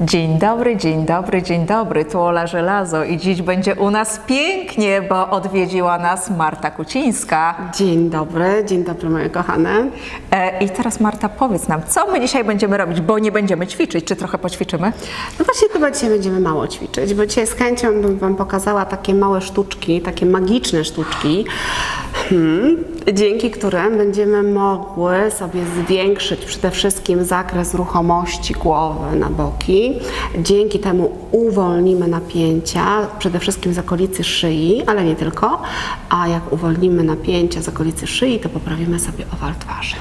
Dzień dobry, dzień dobry, dzień dobry. Tu Ola Żelazo i dziś będzie u nas pięknie, bo odwiedziła nas Marta Kucińska. Dzień dobry, dzień dobry moje kochane. E, I teraz Marta powiedz nam, co my dzisiaj będziemy robić, bo nie będziemy ćwiczyć. Czy trochę poćwiczymy? No właśnie chyba dzisiaj będziemy mało ćwiczyć, bo dzisiaj z chęcią bym Wam pokazała takie małe sztuczki, takie magiczne sztuczki, hmm, dzięki którym będziemy mogły sobie zwiększyć przede wszystkim zakres ruchomości głowy na boki. Dzięki temu uwolnimy napięcia, przede wszystkim z okolicy szyi, ale nie tylko. A jak uwolnimy napięcia z okolicy szyi, to poprawimy sobie owal twarzy.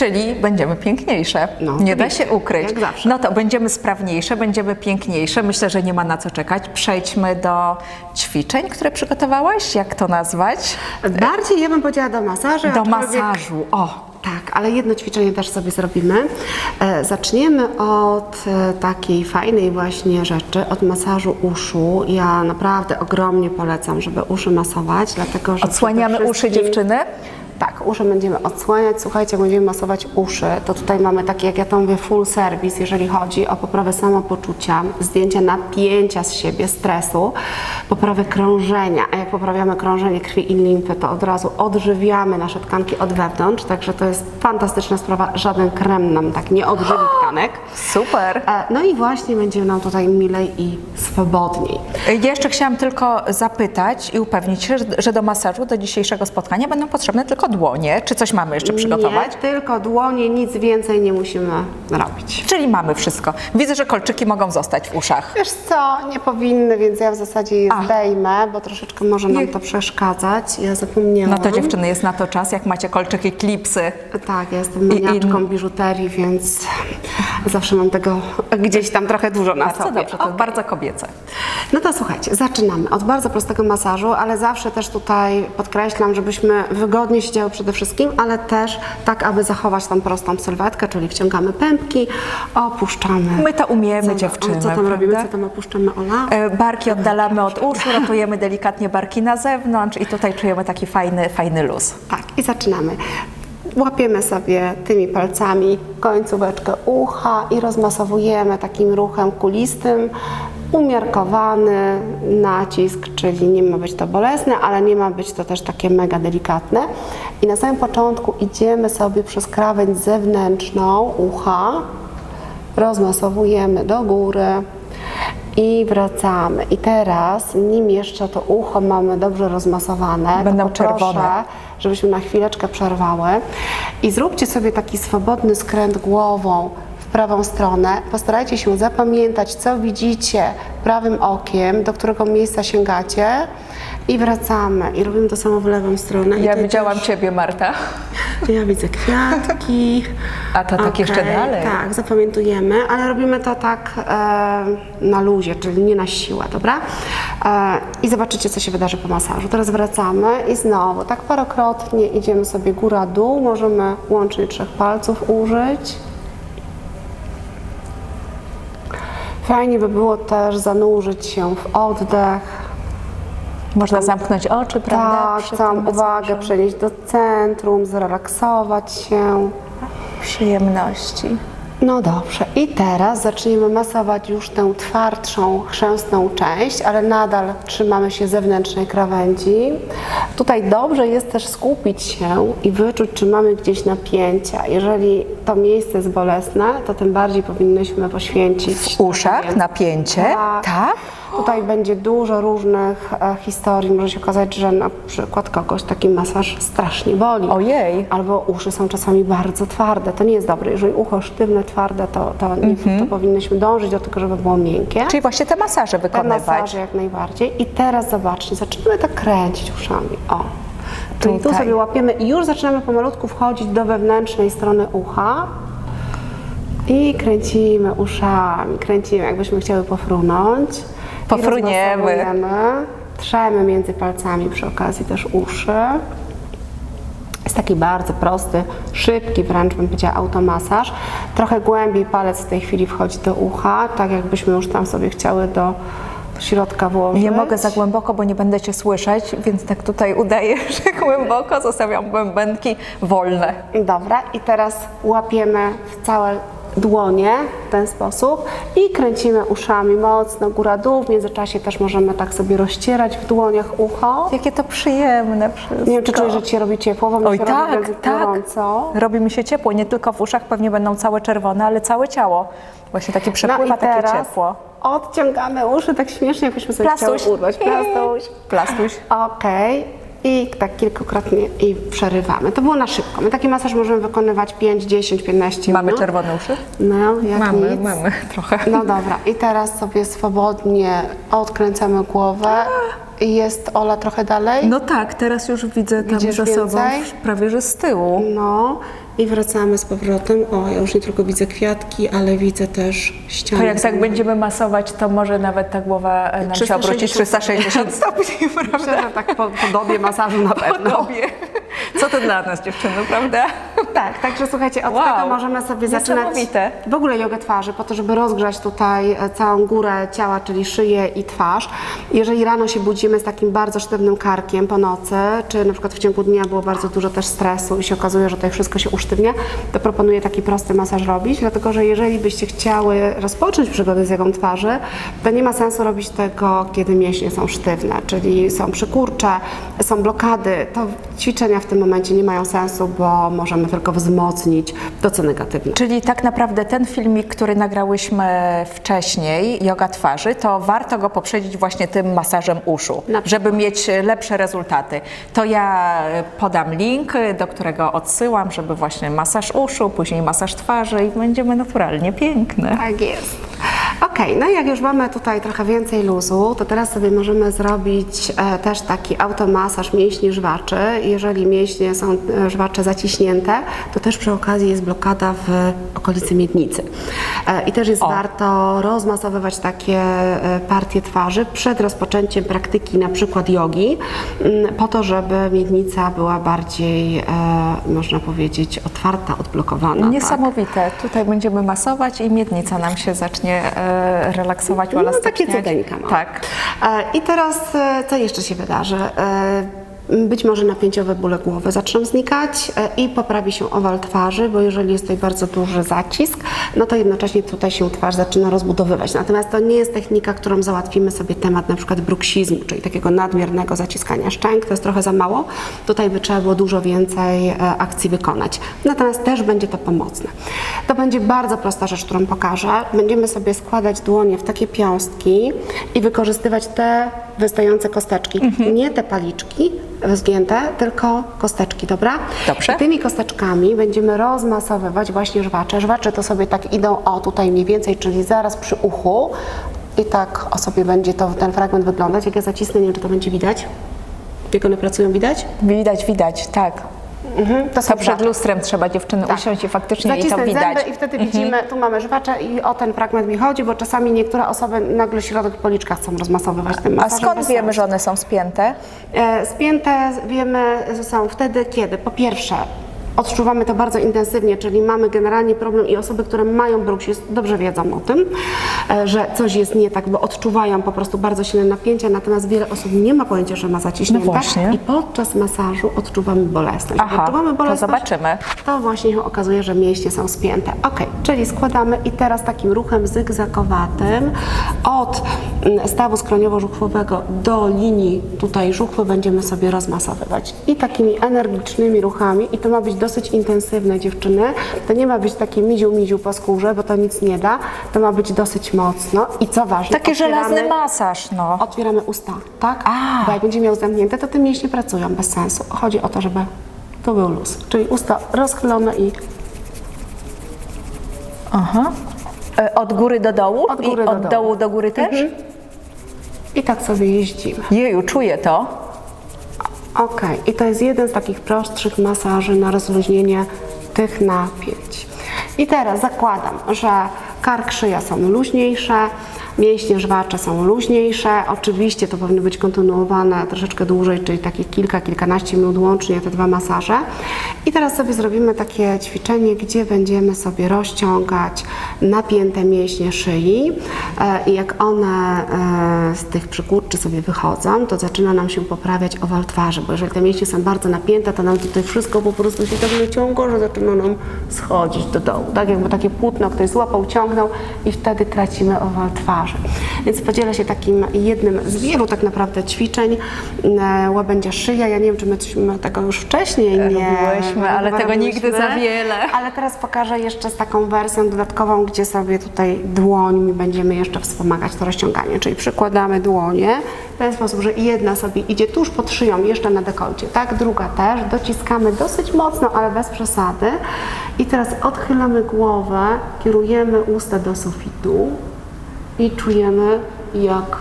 Czyli będziemy piękniejsze. No, nie da się ukryć. jak zawsze. No to będziemy sprawniejsze, będziemy piękniejsze. Myślę, że nie ma na co czekać. Przejdźmy do ćwiczeń, które przygotowałaś. Jak to nazwać? Bardziej ja bym powiedziała do masażu. Do masażu. O, Tak, ale jedno ćwiczenie też sobie zrobimy. E, zaczniemy od e, takiej fajnej właśnie rzeczy, od masażu uszu. Ja naprawdę ogromnie polecam, żeby uszy masować, dlatego że odsłaniamy uszy dziewczyny. Tak, uszy będziemy odsłaniać. Słuchajcie, jak będziemy masować uszy, to tutaj mamy taki, jak ja to mówię, full service, jeżeli chodzi o poprawę samopoczucia, zdjęcie napięcia z siebie, stresu, poprawę krążenia. A jak poprawiamy krążenie krwi i limfy, to od razu odżywiamy nasze tkanki od wewnątrz, także to jest fantastyczna sprawa. Żaden krem nam tak nie odżywi Super. E, No i właśnie będzie nam tutaj milej i swobodniej. Jeszcze chciałam tylko zapytać i upewnić się, że- do masażu, do dzisiejszego spotkania będą potrzebne tylko dłonie. Czy coś mamy jeszcze przygotować? Nie, tylko dłonie, nic więcej nie musimy robić. Czyli mamy wszystko. Widzę, że kolczyki mogą zostać w uszach. Wiesz co, nie powinny, więc ja w zasadzie je zdejmę, bo troszeczkę może nam to przeszkadzać. Ja zapomniałam. No to dziewczyny, jest na to czas, jak macie kolczyki, klipsy. Tak, ja jestem I- i- maniaczką biżuterii, więc zawsze mam tego gdzieś tam trochę dużo na Bardzo sobie. dobrze, to bardzo kobiece. No to słuchajcie, zaczynamy od bardzo prostego masażu, ale zawsze też tutaj podkreślam, żebyśmy wygodnie siedziały przede wszystkim, ale też tak, aby zachować tą prostą sylwetkę, czyli wciągamy pępki, opuszczamy. My to umiemy, Co- dziewczyny. Co tam prawda? robimy? Co tam opuszczamy, Ola? E, Barki oddalamy od uszu, rotujemy delikatnie barki na zewnątrz i tutaj czujemy taki fajny, fajny luz. Tak, i zaczynamy. Łapiemy sobie tymi palcami końcóweczkę ucha i rozmasowujemy takim ruchem kulistym, umiarkowany nacisk, czyli nie ma być to bolesne, ale nie ma być to też takie mega delikatne. I na samym początku idziemy sobie przez krawędź zewnętrzną ucha, rozmasowujemy do góry i wracamy. I teraz, nim jeszcze to ucho mamy dobrze rozmasowane, Będą to poproszę, czerwone. żebyśmy na chwileczkę przerwały i zróbcie sobie taki swobodny skręt głową w prawą stronę. Postarajcie się zapamiętać, co widzicie prawym okiem, do którego miejsca sięgacie i wracamy. I robimy to samo w lewą stronę. I Ja widziałam też- Ciebie, Marta. ja widzę kwiatki. A to tak jeszcze Okej, dalej. Tak, zapamiętujemy, ale robimy to tak e, na luzie, czyli nie na siłę, dobra? E, I zobaczycie, co się wydarzy po masażu. Teraz wracamy i znowu, tak parokrotnie idziemy sobie góra-dół. Możemy łącznie trzech palców użyć. Fajnie by było też zanurzyć się w oddech. Można zamknąć oczy, prawda? Tak, całą uwagę przenieść do centrum, zrelaksować się. Przyjemności. No dobrze, i teraz zaczniemy masować już tę twardszą, chrzęstną część, ale nadal trzymamy się zewnętrznej krawędzi. Tutaj dobrze jest też skupić się i wyczuć, czy mamy gdzieś napięcia. Jeżeli to miejsce jest bolesne, to tym bardziej powinnyśmy poświęcić. W uszach napięcie. Tak. tak? Tutaj będzie dużo różnych e, historii. Może się okazać, że na przykład kogoś taki masaż strasznie boli. Ojej. Albo uszy są czasami bardzo twarde. To nie jest dobre. Jeżeli ucho sztywne, twarde, to, to, nie, Mhm. to powinnyśmy dążyć do tego, żeby było miękkie. Czyli właśnie te masaże Te wykonywać. masaże jak najbardziej. I teraz zobaczcie, zaczynamy tak kręcić uszami. O. Czyli tu Tutaj. sobie łapiemy i już zaczynamy pomalutku wchodzić do wewnętrznej strony ucha. I kręcimy uszami, kręcimy, jakbyśmy chciały pofrunąć. Pofruniemy. Trzemy między palcami przy okazji też uszy. Jest taki bardzo prosty, szybki wręcz bym powiedziała automasaż. Trochę głębiej palec w tej chwili wchodzi do ucha, tak jakbyśmy już tam sobie chciały do środka włożyć. Nie mogę za głęboko, bo nie będę Cię słyszeć, więc tak tutaj udaję, że głęboko zostawiam bębenki wolne. Dobra, i teraz łapiemy w całe dłonie w ten sposób i kręcimy uszami mocno góra-dół. W międzyczasie też możemy tak sobie rozcierać w dłoniach ucho. Jakie to przyjemne wszystko. Nie wiem, czy czujesz, że Ci się robi ciepło, bo mi Oj się robi tak, bardzo tak. gorąco. Robi mi się ciepło, nie tylko w uszach, pewnie będą całe czerwone, ale całe ciało. Właśnie takie przepływa, No takie ciepło. odciągamy uszy tak śmiesznie, jakbyśmy sobie Plastuś. chciały urwać. Plastuś. Plastuś. Okej. I tak kilkukrotnie i przerywamy. To było na szybko. My taki masaż możemy wykonywać 5, 10, 15 Mamy minut. czerwone uszy? No, jak Mamy, nic. mamy trochę. No dobra, i teraz sobie swobodnie odkręcamy głowę. I Jest Ola trochę dalej. No tak, teraz już widzę tam Widzisz za sobą więcej? prawie że z tyłu. No i wracamy z powrotem. O, ja już nie tylko widzę kwiatki, ale widzę też ściany. To jak tak będziemy masować, to może nawet ta głowa e, nam się obrócić 360 stopni, prawda? Myślę, że tak po, podobie masażu na pewno. Podobie. Co to dla nas dziewczyny, prawda? Tak, także słuchajcie, od Wow. tego możemy sobie zaczynać w ogóle jogę twarzy, po to, żeby rozgrzać tutaj e, całą górę ciała, czyli szyję i twarz. Jeżeli rano się budzimy z takim bardzo sztywnym karkiem po nocy, czy na przykład w ciągu dnia było bardzo dużo też stresu i się okazuje, że tutaj wszystko się usztywnia, to proponuję taki prosty masaż robić, dlatego że jeżeli byście chciały rozpocząć przygodę z jogą twarzy, to nie ma sensu robić tego, kiedy mięśnie są sztywne, czyli są przykurcze, są blokady, to ćwiczenia w tym momencie nie mają sensu, bo możemy tylko wzmocnić to, co negatywne. Czyli tak naprawdę ten filmik, który nagrałyśmy wcześniej, yoga twarzy, to warto go poprzedzić właśnie tym masażem uszu, żeby mieć lepsze rezultaty. To ja podam link, do którego odsyłam, żeby właśnie masaż uszu, później masaż twarzy i będziemy naturalnie piękne. Tak jest. Okej, no i jak już mamy tutaj trochę więcej luzu, to teraz sobie możemy zrobić e, też taki automasaż mięśni żwaczy. Jeżeli mięśnie są e, żwacze zaciśnięte, to też przy okazji jest blokada w okolicy miednicy. E, I też jest O. warto rozmasowywać takie partie twarzy przed rozpoczęciem praktyki na przykład jogi, mm, po to, żeby miednica była bardziej, można powiedzieć, otwarta, odblokowana. tak? Niesamowite. Tutaj będziemy masować i miednica nam się zacznie e, relaksować, No takie uelastyczniać. cudeńka. Tak. E, I teraz e, co jeszcze się wydarzy? E, Być może napięciowe bóle głowy zaczną znikać e, i poprawi się owal twarzy, bo jeżeli jest tutaj bardzo duży zacisk, no to jednocześnie tutaj się twarz zaczyna rozbudowywać. Natomiast to nie jest technika, którą załatwimy sobie temat na przykład bruksizmu, czyli takiego nadmiernego zaciskania szczęk, to jest trochę za mało. Tutaj by trzeba było dużo więcej e, akcji wykonać. Natomiast też będzie to pomocne. To będzie bardzo prosta rzecz, którą pokażę. Będziemy sobie składać dłonie w takie piąstki i wykorzystywać te wystające kosteczki. Nie te paliczki zgięte, tylko kosteczki, dobra? Dobrze. I tymi kosteczkami będziemy rozmasowywać właśnie żwacze. Żwacze to sobie tak idą, o tutaj mniej więcej, czyli zaraz przy uchu. I tak o sobie będzie to, ten fragment wyglądać. Jak ja zacisnę, nie wiem, czy to będzie widać. Jak one pracują, widać? Widać, widać, tak. Mhm, to To przed lustrem trzeba dziewczyny Tak. usiąść i faktycznie jej to widać. zęby i wtedy widzimy, tu mamy żwacze i o ten fragment mi chodzi, bo czasami niektóre osoby nagle środek policzka chcą rozmasowywać tym A masażem. skąd bez wiemy, że one są spięte? E, Spięte wiemy że są wtedy, kiedy po pierwsze odczuwamy to bardzo intensywnie, czyli mamy generalnie problem i osoby, które mają bruksizm dobrze wiedzą o tym, e, że coś jest nie tak, bo odczuwają po prostu bardzo silne napięcia, natomiast wiele osób nie ma pojęcia, że ma zaciśnięte No właśnie. i podczas masażu odczuwamy bolesność. Aha, odczuwamy to bolesność, zobaczymy. to właśnie się okazuje, że mięśnie są spięte. Ok, czyli składamy i teraz takim ruchem zygzakowatym od mm, stawu skroniowo-żuchwowego do linii tutaj żuchwy będziemy sobie rozmasowywać. I takimi energicznymi ruchami, i to ma być dosyć intensywne dziewczyny, to nie ma być takie miziu-miziu po skórze, bo to nic nie da, to ma być dosyć mocno i co ważne, Taki żelazny masaż, no. Otwieramy usta, tak? A. Bo jak będzie miał zamknięte, to te mięśnie pracują bez sensu. Chodzi o to, żeby to był luz. Czyli usta rozchylone i Aha. E, Od góry do dołu? Od góry I do od dołu. dołu do góry też? I tak sobie jeździmy. Jeju, czuję to. Ok, i to jest jeden z takich prostszych masaży na rozluźnienie tych napięć. I teraz zakładam, że kark, szyja są luźniejsze, mięśnie żwacze są luźniejsze. Oczywiście to powinno być kontynuowane troszeczkę dłużej, czyli takie kilka, kilkanaście minut łącznie te dwa masaże. I teraz sobie zrobimy takie ćwiczenie, gdzie będziemy sobie rozciągać napięte mięśnie szyi e, i jak one e, z tych przykurczy sobie wychodzą, to zaczyna nam się poprawiać owal twarzy, bo jeżeli te mięśnie są bardzo napięte, to nam tutaj wszystko po prostu się tak naciąga, że zaczyna nam schodzić do dołu, tak jakby takie płótno ktoś złapał, ciągnął i wtedy tracimy owal twarzy. Więc podzielę się takim jednym z wielu tak naprawdę ćwiczeń e, łabędzia szyja. Ja nie wiem, czy my tego już wcześniej nie Robiłyśmy, ale tego nigdy za wiele. ale teraz pokażę jeszcze z taką wersją dodatkową, gdzie sobie tutaj dłońmi będziemy jeszcze wspomagać to rozciąganie. Czyli przykładamy dłonie w ten sposób, że jedna sobie idzie tuż pod szyją, jeszcze na dekolcie, tak? Druga też. Dociskamy dosyć mocno, ale bez przesady. I teraz odchylamy głowę, kierujemy usta do sufitu i czujemy, jak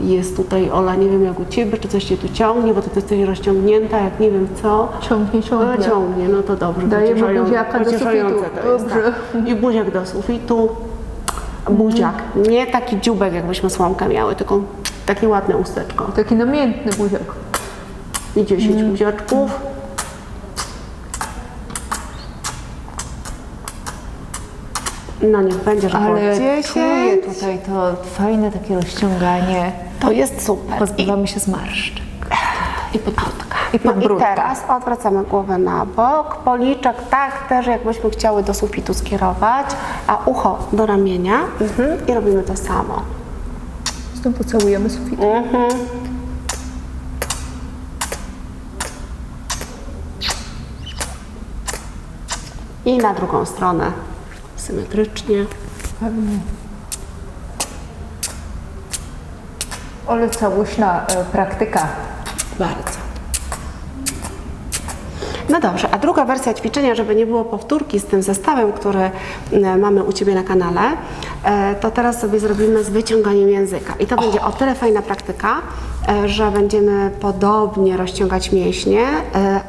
jest tutaj, Ola, nie wiem jak u Ciebie, czy coś Cię tu ciągnie, bo Ty jesteś rozciągnięta, jak nie wiem co. Ciągnie, ciągnie. No, ciągnie, no to dobrze. Dajemy pocieszające- buziaka do sufitu. To jest, Dobrze. tak. I buziak do sufitu. Buziak. Nie taki dziubek, jakbyśmy słomkę miały, tylko takie ładne usteczko. Taki namiętny buziak. I 10 buziaczków. No niech będzie, że Ale 10. czuję tutaj to fajne takie rozciąganie. To jest super. I, Pozbywamy się zmarszczek. i podbródka. I No i podbródka. teraz odwracamy głowę na bok, policzek tak też jakbyśmy chciały do sufitu skierować, a ucho do ramienia mhm. i robimy to samo. Znowu pocałujemy sufit. I na drugą stronę symetrycznie. Pewnie. Ale całośna e, praktyka. Bardzo. No dobrze, a druga wersja ćwiczenia, żeby nie było powtórki z tym zestawem, który mamy u Ciebie na kanale, e, to teraz sobie zrobimy z wyciąganiem języka. I to będzie o tyle fajna praktyka, e, że będziemy podobnie rozciągać mięśnie,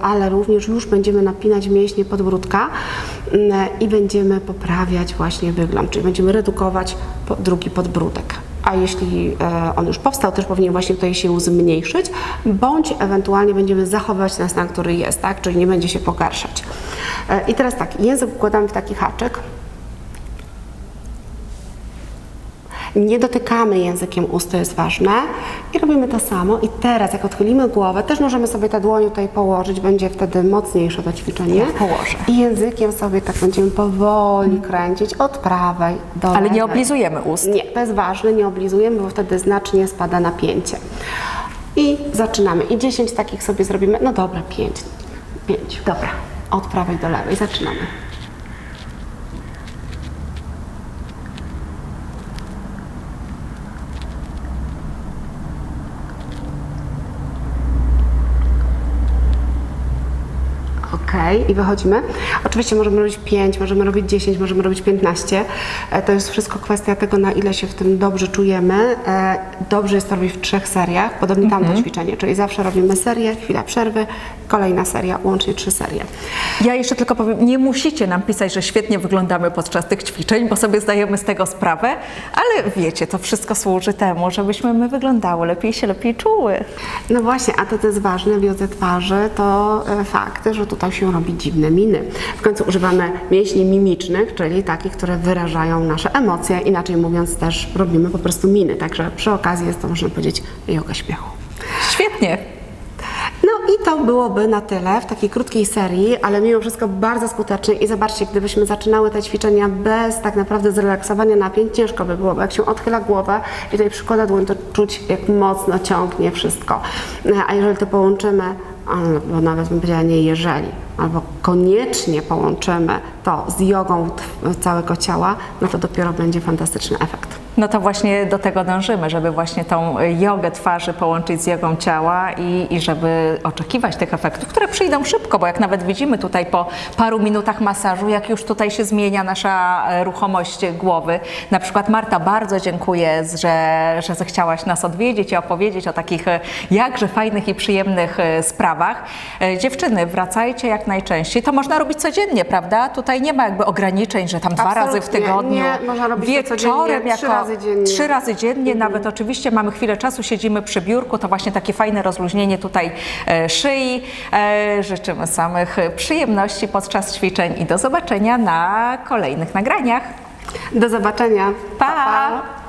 ale również już będziemy napinać mięśnie podbródka i będziemy poprawiać właśnie wygląd, czyli będziemy redukować drugi podbródek a jeśli e, on już powstał, też powinien właśnie tutaj się zmniejszyć, bądź ewentualnie będziemy zachowywać ten stan, który jest, tak? czyli nie będzie się pogarszać. E, I teraz tak, język układamy w taki haczyk. Nie dotykamy językiem ust, to jest ważne. I robimy to samo. I teraz, jak odchylimy głowę, też możemy sobie te dłonie tutaj położyć, będzie wtedy mocniejsze to ćwiczenie. Ja położę. I językiem sobie tak będziemy powoli kręcić od prawej do Ale lewej. nie oblizujemy ust. Nie, to jest ważne, nie oblizujemy, bo wtedy znacznie spada napięcie. I zaczynamy. I 10 takich sobie zrobimy. No dobra, 5. 5. Dobra. Od prawej do lewej. Zaczynamy. I wychodzimy. Oczywiście możemy robić 5, możemy robić 10, możemy robić 15. E, To jest wszystko kwestia tego, na ile się w tym dobrze czujemy. E, Dobrze jest to robić w trzech seriach, podobnie tamto ćwiczenie, czyli zawsze robimy serię, chwila przerwy, kolejna seria, łącznie trzy serie. Ja jeszcze tylko powiem, nie musicie nam pisać, że świetnie wyglądamy podczas tych ćwiczeń, bo sobie zdajemy z tego sprawę, ale wiecie, to wszystko służy temu, żebyśmy my wyglądały lepiej, się lepiej czuły. No właśnie, a to, co jest ważne w jodze twarzy, to e, fakt, że tutaj się robi dziwne miny. W końcu używamy mięśni mimicznych, czyli takich, które wyrażają nasze emocje, inaczej mówiąc też robimy po prostu miny, także przy okazji jest to, można powiedzieć, joga śmiechu. Świetnie. No i to byłoby na tyle w takiej krótkiej serii, ale mimo wszystko bardzo skutecznie i zobaczcie, gdybyśmy zaczynały te ćwiczenia bez tak naprawdę zrelaksowania napięć, ciężko by było, bo jak się odchyla głowę i tutaj przykłada dłoń, to czuć jak mocno ciągnie wszystko. A jeżeli to połączymy, albo nawet bym powiedziała nie jeżeli, albo koniecznie połączymy to z jogą całego ciała, no to dopiero będzie fantastyczny efekt. No to właśnie do tego dążymy, żeby właśnie tą jogę twarzy połączyć z jogą ciała i, i żeby oczekiwać tych efektów, które przyjdą szybko, bo jak nawet widzimy tutaj po paru minutach masażu, jak już tutaj się zmienia nasza e, ruchomość głowy. Na przykład Marta, bardzo dziękuję, że, że zechciałaś nas odwiedzić i opowiedzieć o takich e, jakże fajnych i przyjemnych e, sprawach. Dziewczyny, wracajcie jak najczęściej. To można robić codziennie, prawda? Tutaj nie ma jakby ograniczeń, że tam dwa razy w Absolutnie. tygodniu. Nie, można robić Wieczorem jako razy dziennie. Trzy razy dziennie, nawet oczywiście mamy chwilę czasu, siedzimy przy biurku, to właśnie takie fajne rozluźnienie tutaj e, szyi. E, życzymy samych przyjemności podczas ćwiczeń i do zobaczenia na kolejnych nagraniach. Do zobaczenia. pa.